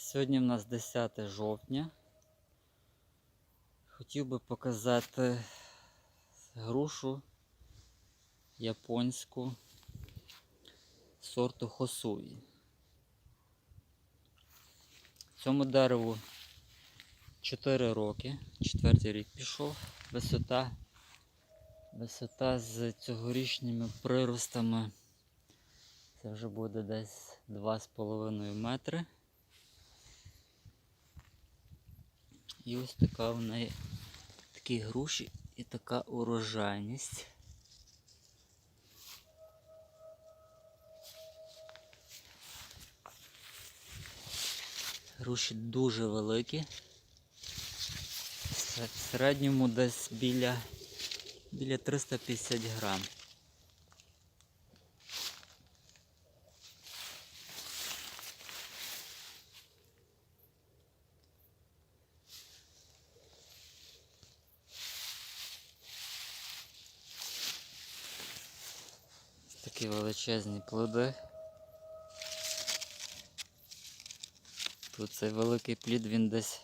Сьогодні в нас 10 жовтня. Хотів би показати грушу японську сорту Хосуї. Цьому дереву 4 роки, четвертий рік пішов. Висота, висота з цьогорічними приростами. Це вже буде десь 2,5 метри. І ось така в неї такі груші і така урожайність. Груші дуже великі. В середньому десь біля, біля 350 грам. Такі величезні плоди. Тут цей великий плід він десь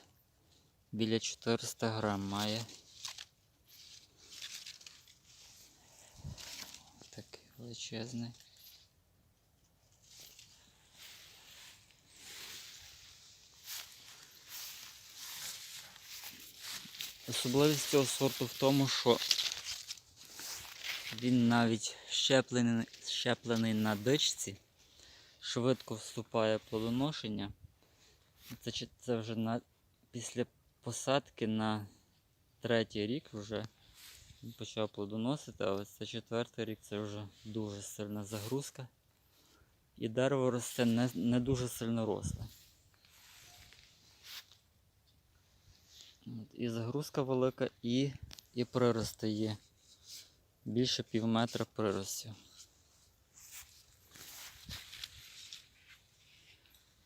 біля 400 грам має. Такий величезний. Особливість цього сорту в тому, що він навіть щеплений, щеплений на дичці, швидко вступає плодоношення. Це, це вже на, після посадки на третій рік вже почав плодоносити, але це четвертий рік це вже дуже сильна загрузка. І дерево росте не, не дуже сильно росле. І загрузка велика, і, і прирости є. Більше пів метра приростів.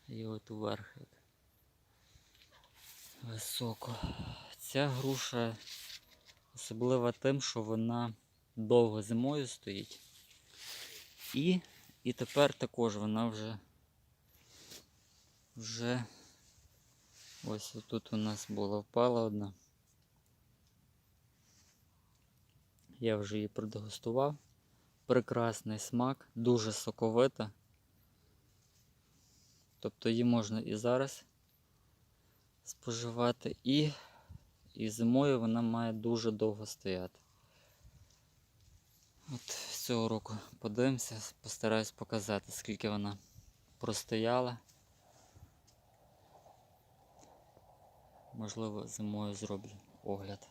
І от вверх як високо. Ця груша особлива тим, що вона довго зимою стоїть. І, і тепер також вона вже вже ось тут у нас була впала одна. Я вже її продегустував. Прекрасний смак, дуже соковита. Тобто її можна і зараз споживати, і, і зимою вона має дуже довго стояти. От цього року подивимося, постараюсь показати, скільки вона простояла. Можливо, зимою зроблю огляд.